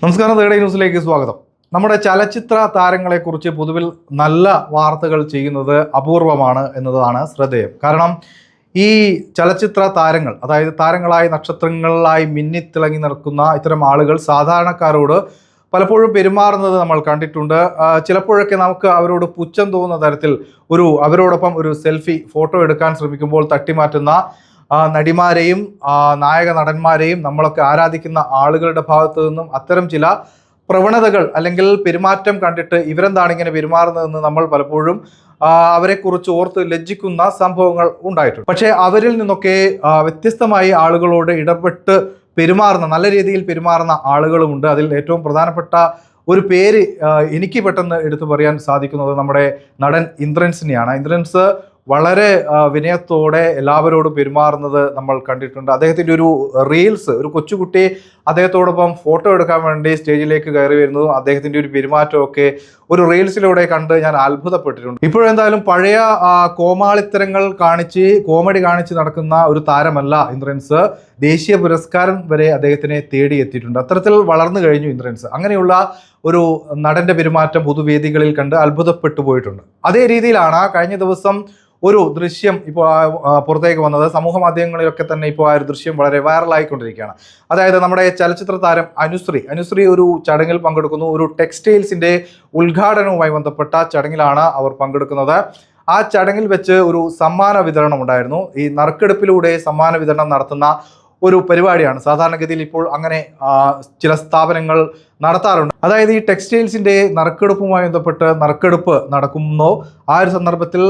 നമസ്കാരം തേടേ ന്യൂസിലേക്ക് സ്വാഗതം. നമ്മുടെ ചലച്ചിത്ര താരങ്ങളെക്കുറിച്ച് പൊതുവിൽ നല്ല വാർത്തകൾ ചെയ്യുന്നത് അപൂർവമാണ് എന്നതാണ് ശ്രദ്ധേയം. കാരണം ഈ ചലച്ചിത്ര താരങ്ങൾ അതായത് താരങ്ങളായി നക്ഷത്രങ്ങളായി മിന്നിത്തിളങ്ങി നിൽക്കുന്ന ഇത്തരം ആളുകൾ സാധാരണക്കാരോട് പലപ്പോഴും പെരുമാറുന്നത് നമ്മൾ കണ്ടിട്ടുണ്ട്. ചിലപ്പോഴൊക്കെ നമുക്ക് അവരോട് പുച്ഛം തോന്നുന്ന തരത്തിൽ ഒരു അവരോടൊപ്പം ഒരു സെൽഫി ഫോട്ടോ എടുക്കാൻ ശ്രമിക്കുമ്പോൾ തട്ടിമാറ്റുന്ന നടിമാരെയും നായക നടന്മാരെയും നമ്മളൊക്കെ ആരാധിക്കുന്ന ആളുകളുടെ ഭാഗത്തു നിന്നും അത്തരം ചില പ്രവണതകൾ അല്ലെങ്കിൽ പെരുമാറ്റം കണ്ടിട്ട് ഇവരെന്താണ് ഇങ്ങനെ പെരുമാറുന്നതെന്ന് നമ്മൾ പലപ്പോഴും അവരെക്കുറിച്ച് ഓർത്ത് ലജ്ജിക്കുന്ന സംഭവങ്ങൾ ഉണ്ടായിട്ടുണ്ട്. പക്ഷേ അവരിൽ നിന്നൊക്കെ വ്യത്യസ്തമായി ആളുകളോട് ഇടപെട്ട് പെരുമാറുന്ന നല്ല രീതിയിൽ പെരുമാറുന്ന ആളുകളുമുണ്ട്. അതിൽ ഏറ്റവും പ്രധാനപ്പെട്ട ഒരു പേര് എനിക്ക് പെട്ടെന്ന് എടുത്തു പറയാൻ സാധിക്കുന്നത് നമ്മുടെ നടൻ ഇന്ദ്രൻസിനെയാണ്. ഇന്ദ്രൻസ് വളരെ വിനയത്തോടെ എല്ലാവരോടും പെരുമാറുന്നത് നമ്മൾ കണ്ടിട്ടുണ്ട്. അദ്ദേഹത്തിന്റെ ഒരു റീൽസ് ഒരു കൊച്ചുകുട്ടി അദ്ദേഹത്തോടൊപ്പം ഫോട്ടോ എടുക്കാൻ വേണ്ടി സ്റ്റേജിലേക്ക് കയറി വരുന്നതും അദ്ദേഹത്തിന്റെ ഒരു പെരുമാറ്റമൊക്കെ ഒരു റീൽസിലൂടെ കണ്ട് ഞാൻ അത്ഭുതപ്പെട്ടിട്ടുണ്ട്. ഇപ്പോഴെന്തായാലും പഴയ കോമാളിത്തരങ്ങൾ കാണിച്ച് കോമഡി കാണിച്ച് നടക്കുന്ന ഒരു താരമല്ല ഇന്ദ്രൻസ്. ദേശീയ പുരസ്കാരം വരെ അദ്ദേഹത്തിനെ തേടിയെത്തിയിട്ടുണ്ട്. അത്തരത്തിൽ വളർന്നു കഴിഞ്ഞു ഇന്ദ്രൻസ്. അങ്ങനെയുള്ള ഒരു നടന്റെ പെരുമാറ്റം പൊതുവേദികളിൽ കണ്ട് അത്ഭുതപ്പെട്ടു പോയിട്ടുണ്ട്. അതേ രീതിയിലാണ് കഴിഞ്ഞ ദിവസം ഒരു ദൃശ്യം ഇപ്പോൾ പുറത്തേക്ക് വന്നത്. സമൂഹ മാധ്യമങ്ങളിലൊക്കെ തന്നെ ഇപ്പോൾ ആ ഒരു ദൃശ്യം വളരെ വൈറലായിക്കൊണ്ടിരിക്കുകയാണ് അതായത് നമ്മുടെ ചലച്ചിത്ര താരം അനുശ്രീ. അനുശ്രീ ഒരു ചടങ്ങിൽ പങ്കെടുക്കുന്നു. ഒരു ടെക്സ്റ്റൈൽസിന്റെ ഉദ്ഘാടനവുമായി ബന്ധപ്പെട്ട ചടങ്ങിലാണ് അവർ പങ്കെടുക്കുന്നത്. ആ ചടങ്ങിൽ വെച്ച് ഒരു സമ്മാന വിതരണം ഉണ്ടായിരുന്നു. ഈ നറുക്കെടുപ്പിലൂടെ സമ്മാന വിതരണം നടത്തുന്ന ഒരു പരിപാടിയാണ്. സാധാരണഗതിയിൽ ഇപ്പോൾ അങ്ങനെ ചില സ്ഥാപനങ്ങൾ നടത്താറുണ്ട്. അതായത് ഈ ടെക്സ്റ്റൈൽസിന്റെ നറുക്കെടുപ്പുമായി ബന്ധപ്പെട്ട് നറുക്കെടുപ്പ് നടക്കുന്നോ. ആ ഒരു സന്ദർഭത്തിൽ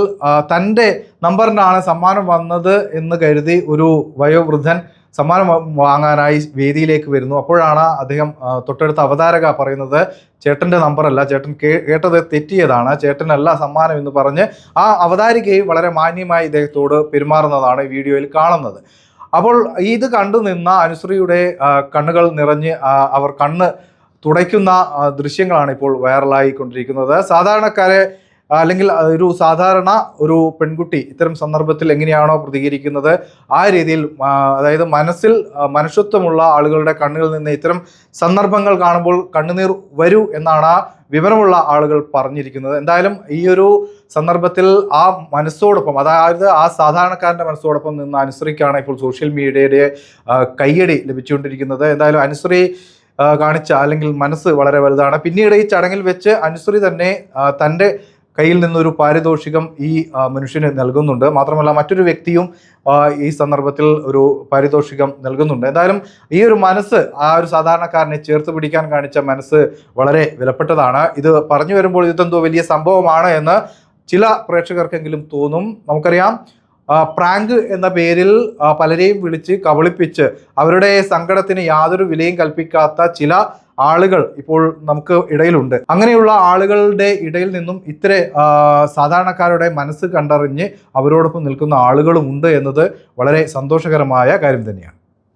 തന്റെ നമ്പറിനാണ് സമ്മാനം വന്നത് എന്ന് കരുതി ഒരു വയോവൃദ്ധൻ സമ്മാനം വാങ്ങാനായി വേദിയിലേക്ക് വരുന്നു. അപ്പോഴാണ് അദ്ദേഹം തൊട്ടടുത്ത അവതാരക പറയുന്നത് ചേട്ടന്റെ നമ്പറല്ല ചേട്ടൻ കേട്ടത് തെറ്റിയതാണ് ചേട്ടനല്ല സമ്മാനം എന്ന് പറഞ്ഞ് ആ അവതാരികയെ വളരെ മാന്യമായി ഇദ്ദേഹത്തോട് പെരുമാറുന്നതാണ് ഈ വീഡിയോയിൽ കാണുന്നത്. അപ്പോൾ ഇത് കണ്ടു നിന്ന അനുശ്രീയുടെ കണ്ണുകൾ നിറഞ്ഞ് അവർ കണ്ണ് തുടയ്ക്കുന്ന ദൃശ്യങ്ങളാണ് ഇപ്പോൾ വൈറലായിക്കൊണ്ടിരിക്കുന്നത്. സാധാരണക്കാരെ അല്ലെങ്കിൽ ഒരു സാധാരണ ഒരു പെൺകുട്ടി ഇത്തരം സന്ദർഭത്തിൽ എങ്ങനെയാണോ പ്രതികരിക്കുന്നത് ആ രീതിയിൽ അതായത് മനസ്സിൽ മനുഷ്യത്വമുള്ള ആളുകളുടെ കണ്ണുകളിൽ നിന്ന് ഇത്തരം സന്ദർഭങ്ങൾ കാണുമ്പോൾ കണ്ണുനീർ വരൂ എന്നാണ് വിവരമുള്ള ആളുകൾ പറഞ്ഞിരിക്കുന്നത്. എന്തായാലും ഈ ഒരു സന്ദർഭത്തിൽ ആ മനസ്സോടൊപ്പം അതായത് ആ സാധാരണക്കാരന്റെ മനസ്സോടൊപ്പം നിന്ന് അനുശ്രീക്കാണ് ഇപ്പോൾ സോഷ്യൽ മീഡിയയുടെ കയ്യടി ലഭിച്ചുകൊണ്ടിരിക്കുന്നത്. എന്തായാലും അനുശ്രീ കാണിച്ച അല്ലെങ്കിൽ മനസ്സ് വളരെ വലുതാണ്. പിന്നീട് ഈ ചടങ്ങിൽ വെച്ച് അനുശ്രീ തന്നെ തന്റെ കയ്യിൽ നിന്നൊരു പാരിതോഷികം ഈ മനുഷ്യന് നൽകുന്നുണ്ട്. മാത്രമല്ല മറ്റൊരു വ്യക്തിയും ഈ സന്ദർഭത്തിൽ ഒരു പാരിതോഷികം നൽകുന്നുണ്ട്. എന്തായാലും ഈ ഒരു മനസ്സ് ആ ഒരു സാധാരണക്കാരനെ ചേർത്ത് പിടിക്കാൻ കാണിച്ച മനസ്സ് വളരെ വിലപ്പെട്ടതാണ്. ഇത് പറഞ്ഞു വരുമ്പോൾ ഇതെന്തോ വലിയ സംഭവമാണ് എന്ന് ചില പ്രേക്ഷകർക്കെങ്കിലും തോന്നും. നമുക്കറിയാം പ്രാങ്ക് എന്ന പേരിൽ പലരെയും വിളിച്ച് കബളിപ്പിച്ച് അവരുടെ സങ്കടത്തിന് യാതൊരു വിലയും കൽപ്പിക്കാത്ത ചില ആളുകൾ ഇപ്പോൾ നമുക്ക് ഇടയിലുണ്ട്. അങ്ങനെയുള്ള ആളുകളുടെ ഇടയിൽ നിന്നും ഇത്ര സാധാരണക്കാരുടെ മനസ്സ് കണ്ടറിഞ്ഞ് അവരോടൊപ്പം നിൽക്കുന്ന ആളുകളും ഉണ്ട് എന്നത് വളരെ സന്തോഷകരമായ കാര്യം തന്നെയാണ്.